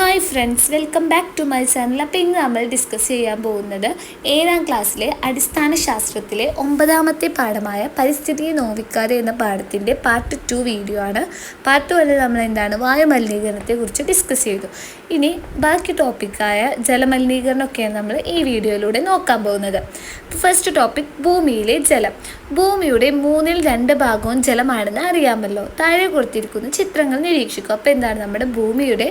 Hi friends welcome back to my channel അപ്പോൾ ഇന്ന് നമ്മൾ ഡിസ്കസ് ചെയ്യാൻ പോകുന്നത് ഏഴാം ക്ലാസ്സിലെ അടിസ്ഥാന ശാസ്ത്രത്തിലെ ഒമ്പതാമത്തെ പാഠമായ പരിസ്ഥിതിയെ നോവിക്കാതെ എന്ന പാഠത്തിന്റെ പാർട്ട് ടു വീഡിയോ ആണ്. പാർട്ട് വണ്ണിൽ നമ്മൾ എന്താണ് വായുമലിനീകരണത്തെക്കുറിച്ച് ഡിസ്കസ് ചെയ്തു. ഇനി ബാക്കി ടോപ്പിക്കായ ജലമലിനീകരണമൊക്കെയാണ് നമ്മൾ ഈ വീഡിയോയിലൂടെ നോക്കാൻ പോകുന്നത്. ഫസ്റ്റ് ടോപ്പിക് ഭൂമിയിലെ ജലം. ഭൂമിയുടെ മൂന്നിൽ രണ്ട് ഭാഗവും ജലമാണെന്ന് അറിയാമല്ലോ. താഴെ കൊടുത്തിരിക്കുന്ന ചിത്രങ്ങൾ നിരീക്ഷിക്കും. അപ്പോൾ എന്താണ് നമ്മുടെ ഭൂമിയുടെ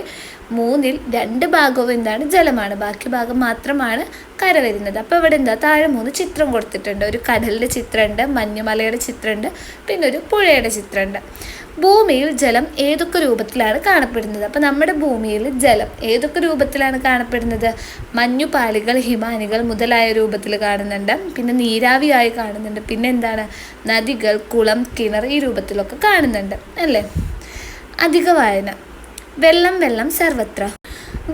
മൂന്നിൽ രണ്ട് ഭാഗവും എന്താണ് ജലമാണ്. ബാക്കി ഭാഗം മാത്രമാണ് കര വരുന്നത്. അപ്പോൾ ഇവിടെ എന്താ? താഴെ മൂന്ന് ചിത്രം കൊടുത്തിട്ടുണ്ട്. ഒരു കടലിന്റെ ചിത്രമുണ്ട് മഞ്ഞുമലയുടെ ചിത്രമുണ്ട് പിന്നെ ഒരു പുഴയുടെ ചിത്രമുണ്ട്. ഭൂമിയിൽ ജലം ഏതൊക്കെ രൂപത്തിലാണ് കാണപ്പെടുന്നത്? അപ്പോൾ നമ്മുടെ ഭൂമിയിൽ ജലം ഏതൊക്കെ രൂപത്തിലാണ് കാണപ്പെടുന്നത്? മഞ്ഞുപാളികൾ ഹിമാനികൾ മുതലായ രൂപത്തിൽ കാണുന്നുണ്ട്. പിന്നെ നീരാവിയായി കാണുന്നുണ്ട്. പിന്നെ എന്താണ്? നദികൾ കുളം കിണർ ഈ രൂപത്തിലൊക്കെ കാണുന്നുണ്ട്. അല്ലേ? അധിക വായന വെള്ളം വെള്ളം സർവത്ര.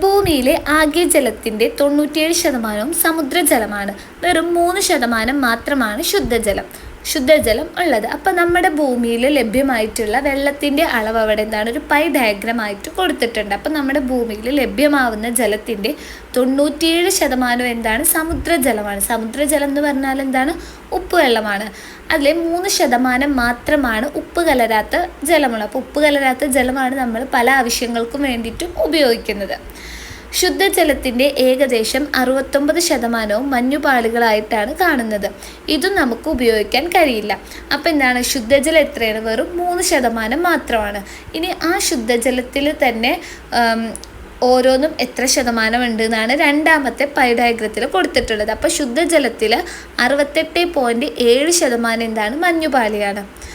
ഭൂമിയിലെ ആകെ ജലത്തിന്റെ തൊണ്ണൂറ്റിയേഴ് ശതമാനവും സമുദ്രജലമാണ്. വെറും മൂന്ന് ശതമാനം മാത്രമാണ് ശുദ്ധജലം. ശുദ്ധജലം ഉള്ളത്. അപ്പോൾ നമ്മുടെ ഭൂമിയിൽ ലഭ്യമായിട്ടുള്ള വെള്ളത്തിന്റെ അളവ് അവിടെ എന്താണ്? ഒരു പൈ ഡയഗ്രാം ആയിട്ട് കൊടുത്തിട്ടുണ്ട്. അപ്പോൾ നമ്മുടെ ഭൂമിയിൽ ലഭ്യമാവുന്ന ജലത്തിന്റെ തൊണ്ണൂറ്റിയേഴ് ശതമാനം എന്താണ്? സമുദ്രജലമാണ്. സമുദ്രജലം എന്ന് പറഞ്ഞാൽ എന്താണ്? ഉപ്പുവെള്ളമാണ് അതിലെ മൂന്ന് ശതമാനം മാത്രമാണ് ഉപ്പ് കലരാത്ത ജലമുള്ളത്. അപ്പോൾ ഉപ്പ് കലരാത്ത ജലമാണ് നമ്മൾ പല ആവശ്യങ്ങൾക്കും വേണ്ടിയിട്ടും ഉപയോഗിക്കുന്നത്. ശുദ്ധജലത്തിന്റെ ഏകദേശം അറുപത്തൊമ്പത് ശതമാനവും മഞ്ഞുപാളികളായിട്ടാണ് കാണുന്നത്. ഇതും നമുക്ക് ഉപയോഗിക്കാൻ കഴിയില്ല. അപ്പോൾ എന്താണ്? ശുദ്ധജലം എത്രയാണ്? വെറും മൂന്ന് ശതമാനം മാത്രമാണ്. ഇനി ആ ശുദ്ധജലത്തിൽ തന്നെ ഓരോന്നും എത്ര ശതമാനം ഉണ്ട് എന്നാണ് രണ്ടാമത്തെ പൈ ഡയഗ്രത്തിൽ കൊടുത്തിട്ടുള്ളത്. അപ്പോൾ ശുദ്ധജലത്തിൽ അറുപത്തെട്ട് പോയിന്റ് ഏഴ് ശതമാനം എന്താണ്? മഞ്ഞുപാളിയാണ്.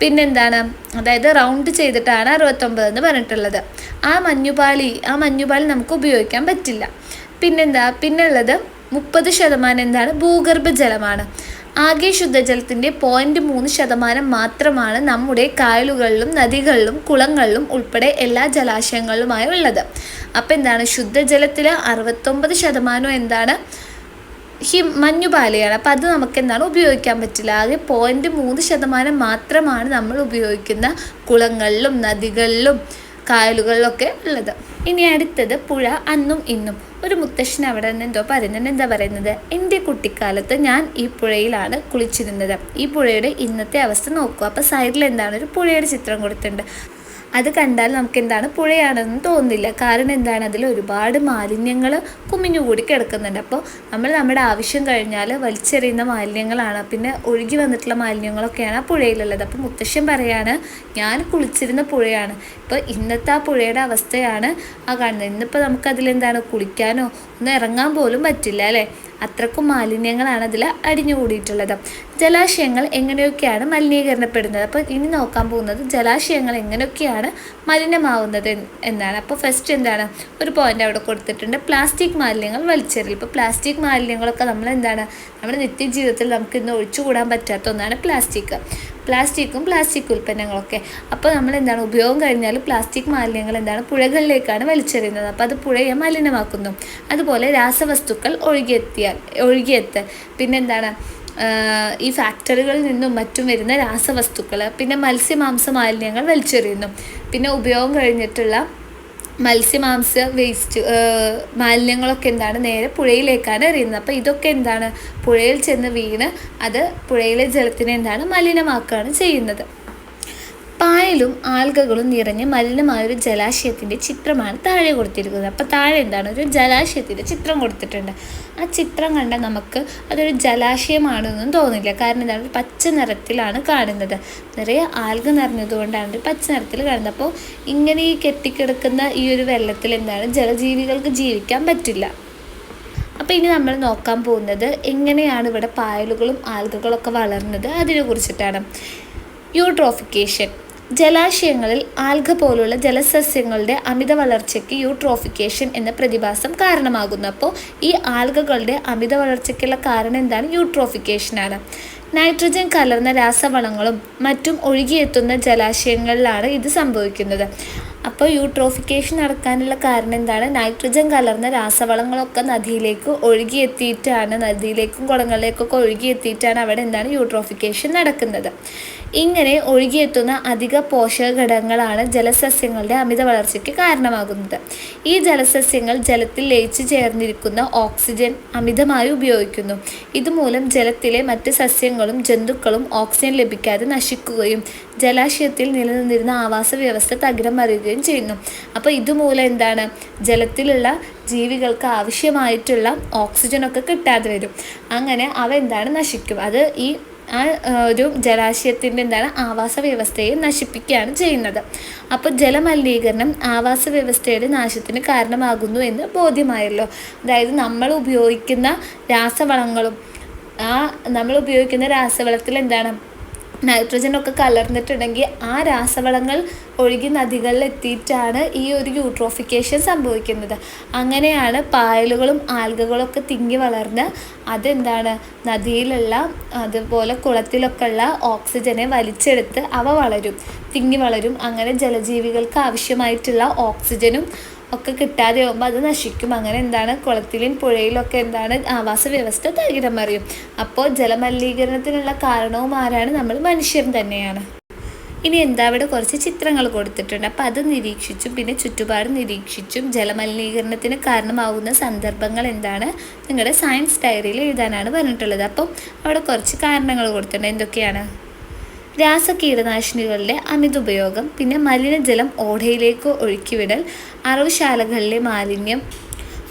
പിന്നെന്താണ്? അതായത് റൗണ്ട് ചെയ്തിട്ടാണ് അറുപത്തൊമ്പത് എന്ന് പറഞ്ഞിട്ടുള്ളത്. ആ മഞ്ഞുപാളി ആ മഞ്ഞുപാളി നമുക്ക് ഉപയോഗിക്കാൻ പറ്റില്ല. പിന്നെന്താ? പിന്നുള്ളത് മുപ്പത് ശതമാനം എന്താണ്? ഭൂഗർഭജലമാണ് ആകെ ശുദ്ധജലത്തിന്റെ പോയിന്റ് മൂന്ന് ശതമാനം മാത്രമാണ് നമ്മുടെ കായലുകളിലും നദികളിലും കുളങ്ങളിലും ഉൾപ്പെടെ എല്ലാ ജലാശയങ്ങളിലുമായി ഉള്ളത്. അപ്പോൾ എന്താണ് ശുദ്ധജലത്തിൽ അറുപത്തൊമ്പത് ശതമാനം എന്താണ്? ഹി മഞ്ഞുപാലയാണ് അപ്പോൾ അത് നമുക്ക് എന്താണ് ഉപയോഗിക്കാൻ പറ്റില്ല. ആകെ പോയിന്റ് മൂന്ന് ശതമാനം മാത്രമാണ് നമ്മൾ ഉപയോഗിക്കുന്ന കുളങ്ങളിലും നദികളിലും കായലുകളിലൊക്കെ ഉള്ളത്. ഇനി അടുത്തത് പുഴ അന്നും ഇന്നും. ഒരു മുത്തശ്ശൻ അവിടെ നിന്ന് എന്തോ പറയുന്നുണ്ട്. എന്താ പറയുന്നത്? എന്റെ കുട്ടിക്കാലത്ത് ഞാൻ ഈ പുഴയിലാണ് കുളിച്ചിരുന്നത്. ഈ പുഴയുടെ ഇന്നത്തെ അവസ്ഥ നോക്കുക അപ്പോൾ സൈഡിൽ എന്താണ്? ഒരു പുഴയുടെ ചിത്രം കൊടുത്തിട്ടുണ്ട്. അത് കണ്ടാൽ നമുക്ക് എന്താണ് പുഴയാണെന്ന് തോന്നുന്നില്ല. കാരണം എന്താണ്? അതിൽ ഒരുപാട് മാലിന്യങ്ങൾ കുമിഞ്ഞുകൂടി കിടക്കുന്നുണ്ട്. അപ്പോൾ നമ്മൾ നമ്മുടെ ആവശ്യം കഴിഞ്ഞാൽ വലിച്ചെറിയുന്ന മാലിന്യങ്ങളാണ്. പിന്നെ ഒഴുകി വന്നിട്ടുള്ള മാലിന്യങ്ങളൊക്കെയാണ് ആ പുഴയിലുള്ളത്. അപ്പോൾ മുത്തശ്ശൻ പറയാണ് ഞാൻ കുളിച്ചിരുന്ന പുഴയാണ്. ഇപ്പോൾ ഇന്നത്തെ ആ പുഴയുടെ അവസ്ഥയാണ് ആ കാണുന്നത്. ഇന്നിപ്പോൾ നമുക്കതിലെന്താണ്? കുളിക്കാനോ ഒന്ന് ഇറങ്ങാൻ പോലും പറ്റില്ല അല്ലേ? അത്രക്കും മാലിന്യങ്ങളാണ് അതിൽ അടിഞ്ഞുകൂടിയിട്ടുള്ളത്. ജലാശയങ്ങൾ എങ്ങനെയൊക്കെയാണ് മലിനീകരണപ്പെടുന്നത്? അപ്പോൾ ഇനി നോക്കാൻ പോകുന്നത് ജലാശയങ്ങൾ എങ്ങനെയൊക്കെയാണ് മലിനമാവുന്നത് എന്നാണ്. അപ്പോൾ ഫസ്റ്റ് എന്താണ്? ഒരു പോയിന്റ് അവിടെ കൊടുത്തിട്ടുണ്ട്. പ്ലാസ്റ്റിക് മാലിന്യങ്ങൾ വലിച്ചെറിയൽ. ഇപ്പോൾ പ്ലാസ്റ്റിക് മാലിന്യങ്ങളൊക്കെ നമ്മൾ എന്താണ് നമ്മുടെ നിത്യജീവിതത്തിൽ നമുക്ക് ഇന്ന് ഒഴിച്ചുകൂടാൻ പറ്റാത്ത ഒന്നാണ് പ്ലാസ്റ്റിക്. പ്ലാസ്റ്റിക്കും പ്ലാസ്റ്റിക് ഉൽപ്പന്നങ്ങളൊക്കെ. അപ്പോൾ നമ്മൾ എന്താണ് ഉപയോഗം കഴിഞ്ഞാൽ പ്ലാസ്റ്റിക് മാലിന്യങ്ങൾ എന്താണ് പുഴകളിലേക്കാണ് വലിച്ചെറിയുന്നത്. അപ്പോൾ അത് പുഴയെ മലിനമാക്കുന്നു. അതുപോലെ രാസവസ്തുക്കൾ ഒഴുകിയെത്തിയാൽ ഒഴുകിയെത്ത്. പിന്നെന്താണ് ഈ ഫാക്ടറികളിൽ നിന്നും മറ്റും വരുന്ന രാസവസ്തുക്കൾ പിന്നെ മത്സ്യമാംസ മാലിന്യങ്ങൾ വലിച്ചെറിയുന്നു. പിന്നെ ഉപയോഗം കഴിഞ്ഞിട്ടുള്ള മത്സ്യമാംസ വേസ്റ്റ് മാലിന്യങ്ങളൊക്കെ എന്താണ് നേരെ പുഴയിലേക്കാണ് എറിയുന്നത്. അപ്പോൾ ഇതൊക്കെ എന്താണ്? പുഴയിൽ ചെന്ന് വീണ് അത് പുഴയിലെ ജലത്തിനെ എന്താണ് മലിനമാക്കുകയാണ് ചെയ്യുന്നത്. പായലും ആൽഗകളും നിറഞ്ഞ മലിനമായ ഒരു ജലാശയത്തിന്റെ ചിത്രമാണ് താഴെ കൊടുത്തിരിക്കുന്നത്. അപ്പോൾ താഴെ എന്താണ്? ഒരു ജലാശയത്തിന്റെ ചിത്രം കൊടുത്തിട്ടുണ്ട്. ആ ചിത്രം കണ്ട നമുക്ക് അതൊരു ജലാശയമാണെന്നും തോന്നില്ല. കാരണം എന്താണ് പച്ച നിറത്തിലാണ് കാണുന്നത്. നിറയെ ആൽഗ നിറഞ്ഞതുകൊണ്ടാണ് പച്ച നിറത്തിൽ കാണുന്നത്. അപ്പോൾ ഇങ്ങനെ ഈ കെട്ടിക്കിടക്കുന്ന ഈ ഒരു വെള്ളത്തിൽ എന്താണ്? ജലജീവികൾക്ക് ജീവിക്കാൻ പറ്റില്ല. അപ്പോൾ ഇനി നമ്മൾ നോക്കാൻ പോകുന്നത് എങ്ങനെയാണ് ഇവിടെ പായലുകളും ആൽഗകളൊക്കെ വളർന്നത്? അതിനെ കുറിച്ചിട്ടാണ്. യൂട്രോഫിക്കേഷൻ. ജലാശയങ്ങളിൽ ആൽഗ പോലുള്ള ജലസസ്യങ്ങളുടെ അമിത വളർച്ചയ്ക്ക് യൂട്രോഫിക്കേഷൻ എന്ന പ്രതിഭാസം കാരണമാകുന്നു. അപ്പോൾ ഈ ആൽഗകളുടെ അമിത വളർച്ചയ്ക്കുള്ള കാരണം എന്താണ്? യൂട്രോഫിക്കേഷനാണ് നൈട്രജൻ കലർന്ന രാസവളങ്ങളും മറ്റും ഒഴുകിയെത്തുന്ന ജലാശയങ്ങളിലാണ് ഇത് സംഭവിക്കുന്നത്. അപ്പോൾ യൂട്രോഫിക്കേഷൻ നടക്കാനുള്ള കാരണം എന്താണ്? നൈട്രജൻ കലർന്ന രാസവളങ്ങളൊക്കെ നദിയിലേക്ക് ഒഴുകിയെത്തിയിട്ടാണ് നദിയിലേക്കും കുളങ്ങളിലേക്കൊക്കെ ഒഴുകിയെത്തിയിട്ടാണ് അവിടെ എന്താണ്? യൂട്രോഫിക്കേഷൻ നടക്കുന്നത്. ഇങ്ങനെ ഒഴുകിയെത്തുന്ന അധിക പോഷക ഘടകങ്ങളാണ് ജലസസ്യങ്ങളുടെ അമിത വളർച്ചയ്ക്ക് കാരണമാകുന്നത്. ഈ ജലസസ്യങ്ങൾ ജലത്തിൽ ലയിച്ചു ചേർന്നിരിക്കുന്ന ഓക്സിജൻ അമിതമായി ഉപയോഗിക്കുന്നു. ഇതുമൂലം ജലത്തിലെ മറ്റ് സസ്യങ്ങളും ജന്തുക്കളും ഓക്സിജൻ ലഭിക്കാതെ നശിക്കുകയും ജലാശയത്തിൽ നിലനിന്നിരുന്ന ആവാസ വ്യവസ്ഥ തകിടം മറിയുകയും ചെയ്യുന്നു. അപ്പോൾ ഇതുമൂലം എന്താണ്? ജലത്തിലുള്ള ജീവികൾക്ക് ആവശ്യമായിട്ടുള്ള ഓക്സിജനൊക്കെ കിട്ടാതെ വരും. അങ്ങനെ അവ എന്താണ്? നശിക്കും. അത് ഈ ആ ഒരു ജലാശയത്തിന്റെ എന്താണ് ആവാസ വ്യവസ്ഥയെ നശിപ്പിക്കുകയാണ് ചെയ്യുന്നത്. അപ്പോൾ ജലമലിനീകരണം ആവാസ വ്യവസ്ഥയുടെ നാശത്തിന് കാരണമാകുന്നു എന്ന് ബോധ്യമായല്ലോ. അതായത് നമ്മൾ ഉപയോഗിക്കുന്ന രാസവളങ്ങളും ആ നമ്മൾ ഉപയോഗിക്കുന്ന രാസവളത്തിൽ എന്താണ് നൈട്രജനൊക്കെ കലർന്നിട്ടുണ്ടെങ്കിൽ ആ രാസവളങ്ങൾ ഒഴുകി നദികളിൽ എത്തിയിട്ടാണ് ഈ ഒരു യൂട്രോഫിക്കേഷൻ സംഭവിക്കുന്നത്. അങ്ങനെയാണ് പായലുകളും ആൽഗകളൊക്കെ തിങ്ങി വളർന്ന് അതെന്താണ്? നദിയിലുള്ള അതുപോലെ കുളത്തിലൊക്കെ ഉള്ള ഓക്സിജനെ വലിച്ചെടുത്ത് അവ വളരും തിങ്ങി വളരും. അങ്ങനെ ജലജീവികൾക്ക് ആവശ്യമായിട്ടുള്ള ഓക്സിജനും ഒക്കെ കിട്ടാതെ ആകുമ്പോൾ അത് നശിക്കും. അങ്ങനെ എന്താണ്? കുളത്തിലും പുഴയിലൊക്കെ എന്താണ്? ആവാസ വ്യവസ്ഥ തകിടം മറിയും. അപ്പോൾ ജലമലിനീകരണത്തിനുള്ള കാരണവും ആരാണ്? നമ്മൾ മനുഷ്യൻ തന്നെയാണ്. ഇനി എന്താ അവിടെ കുറച്ച് ചിത്രങ്ങൾ കൊടുത്തിട്ടുണ്ട്. അപ്പോൾ അത് നിരീക്ഷിച്ചും പിന്നെ ചുറ്റുപാട് നിരീക്ഷിച്ചും ജലമലിനീകരണത്തിന് കാരണമാകുന്ന സന്ദർഭങ്ങൾ എന്താണ്? നിങ്ങളുടെ സയൻസ് ഡയറിയിൽ എഴുതാനാണ് പറഞ്ഞിട്ടുള്ളത്. അപ്പം അവിടെ കുറച്ച് കാരണങ്ങൾ കൊടുത്തിട്ടുണ്ട്. എന്തൊക്കെയാണ്? രാസ കീടനാശിനികളുടെ അമിത ഉപയോഗം പിന്നെ മലിനജലം ഓടയിലേക്ക് ഒഴുക്കിവിടൽ അറവുശാലകളിലെ മാലിന്യം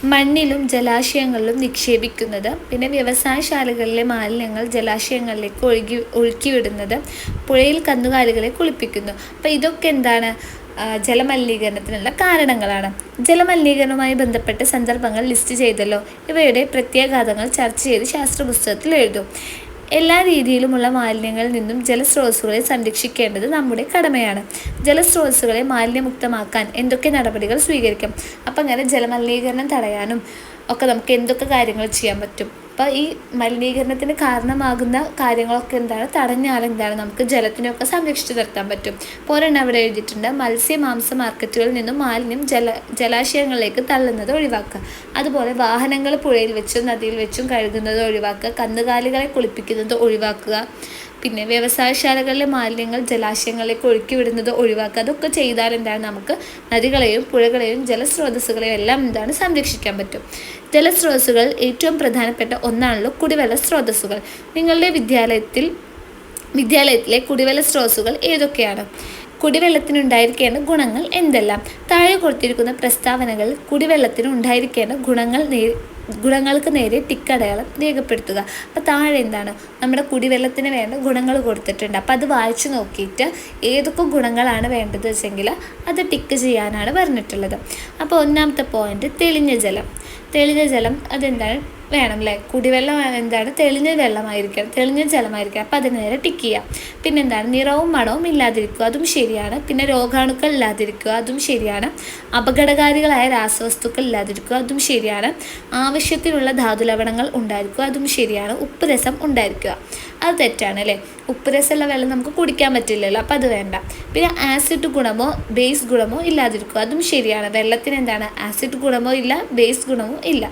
മണ്ണിലും ജലാശയങ്ങളിലും നിക്ഷേപിക്കുന്നത് പിന്നെ വ്യവസായശാലകളിലെ മാലിന്യങ്ങൾ ജലാശയങ്ങളിലേക്ക് ഒഴുകി ഒഴുക്കിവിടുന്നത് പുഴയിൽ കന്നുകാലികളെ കുളിപ്പിക്കുന്നു. അപ്പോൾ ഇതൊക്കെ എന്താണ്? ജലമലിനീകരണത്തിനുള്ള കാരണങ്ങളാണ്. ജലമലിനീകരണവുമായി ബന്ധപ്പെട്ട സന്ദർഭങ്ങൾ ലിസ്റ്റ് ചെയ്തല്ലോ. ഇവയുടെ പ്രത്യാഘാതങ്ങൾ ചർച്ച ചെയ്ത് ശാസ്ത്ര പുസ്തകത്തിൽ എഴുതും. എല്ലാ രീതിയിലുമുള്ള മാലിന്യങ്ങളിൽ നിന്നും ജലസ്രോതസ്സുകളെ സംരക്ഷിക്കേണ്ടത് നമ്മുടെ കടമയാണ്. ജലസ്രോതസ്സുകളെ മാലിന്യമുക്തമാക്കാൻ എന്തൊക്കെ നടപടികൾ സ്വീകരിക്കാം? അപ്പം അങ്ങനെ ജലമലിനീകരണം തടയാനും ഒക്കെ നമുക്ക് എന്തൊക്കെ കാര്യങ്ങൾ ചെയ്യാൻ പറ്റും? അപ്പോൾ ഈ മലിനീകരണത്തിന് കാരണമാകുന്ന കാര്യങ്ങളൊക്കെ എന്താണ്? തടഞ്ഞാൽ എന്താണ്? നമുക്ക് ജലത്തിനൊക്കെ സംരക്ഷിച്ചു നിർത്താൻ പറ്റും. പോരെണ്ണം അവിടെ എഴുതിയിട്ടുണ്ട്. മത്സ്യ മാംസ മാർക്കറ്റുകളിൽ നിന്നും മാലിന്യം ജല ജലാശയങ്ങളിലേക്ക് തള്ളുന്നത് ഒഴിവാക്കുക. അതുപോലെ വാഹനങ്ങൾ പുഴയിൽ വെച്ചും നദിയിൽ വെച്ചും കഴുകുന്നത് ഒഴിവാക്കുക. കന്നുകാലികളെ കുളിപ്പിക്കുന്നത് ഒഴിവാക്കുക. പിന്നെ വ്യവസായശാലകളിലെ മാലിന്യങ്ങൾ ജലാശയങ്ങളിലേക്ക് ഒഴുക്കി വിടുന്നത് ഒഴിവാക്കുക അതൊക്കെ ചെയ്താൽ എന്താണ് നമുക്ക് നദികളെയും പുഴകളെയും ജലസ്രോതസ്സുകളെയും എല്ലാം എന്താണ് സംരക്ഷിക്കാൻ പറ്റും. ജലസ്രോതസ്സുകൾ ഏറ്റവും പ്രധാനപ്പെട്ട ഒന്നാണല്ലോ കുടിവെള്ള സ്രോതസ്സുകൾ. നിങ്ങളുടെ വിദ്യാലയത്തിൽ വിദ്യാലയത്തിലെ കുടിവെള്ള സ്രോതസ്സുകൾ ഏതൊക്കെയാണ്? കുടിവെള്ളത്തിനുണ്ടായിരിക്കേണ്ട ഗുണങ്ങൾ എന്തെല്ലാം? താഴെ കൊടുത്തിരിക്കുന്ന പ്രസ്താവനകൾ കുടിവെള്ളത്തിന് ഉണ്ടായിരിക്കേണ്ട ഗുണങ്ങൾ ഗുണങ്ങൾക്ക് നേരെ ടിക്കടയാളം രേഖപ്പെടുത്തുക. അപ്പോൾ താഴെ എന്താണ്? നമ്മുടെ കുടിവെള്ളത്തിന് വേണ്ട ഗുണങ്ങൾ കൊടുത്തിട്ടുണ്ട്. അപ്പോൾ അത് വായിച്ചു നോക്കിയിട്ട് ഏതൊക്കെ ഗുണങ്ങളാണ് വേണ്ടത് വെച്ചെങ്കിൽ അത് ടിക്ക് ചെയ്യാനാണ് പറഞ്ഞിട്ടുള്ളത്. അപ്പോൾ ഒന്നാമത്തെ പോയിന്റ് തെളിഞ്ഞ ജലം. തെളിഞ്ഞ ജലം അതെന്താണ്? വേണം അല്ലേ കുടിവെള്ളം എന്താണ്? തെളിഞ്ഞ വെള്ളമായിരിക്കണം തെളിഞ്ഞ ജലമായിരിക്കണം അപ്പം അതിന് നേരെ ടിക്ക് ചെയ്യാം. പിന്നെ എന്താണ്? നിറവും മണവും ഇല്ലാതിരിക്കുക അതും ശരിയാണ്. പിന്നെ രോഗാണുക്കൾ ഇല്ലാതിരിക്കുക അതും ശരിയാണ്. അപകടകാരികളായ രാസവസ്തുക്കൾ ഇല്ലാതിരിക്കുക അതും ശരിയാണ്. ആവശ്യത്തിനുള്ള ധാതുലവണങ്ങൾ ഉണ്ടായിരിക്കുക അതും ശരിയാണ്. ഉപ്പ് രസം ഉണ്ടായിരിക്കുക. അത് തെറ്റാണ് അല്ലേ? ഉപ്പ് രസമുള്ള വെള്ളം നമുക്ക് കുടിക്കാൻ പറ്റില്ലല്ലോ അപ്പം അത് വേണ്ട. പിന്നെ ആസിഡ് ഗുണമോ ബേസ് ഗുണമോ ഇല്ലാതിരിക്കും അതും ശരിയാണ്. വെള്ളത്തിന് എന്താണ്? ആസിഡ് ഗുണമോ ഇല്ല ബേസ് ഗുണമോ ഇല്ല.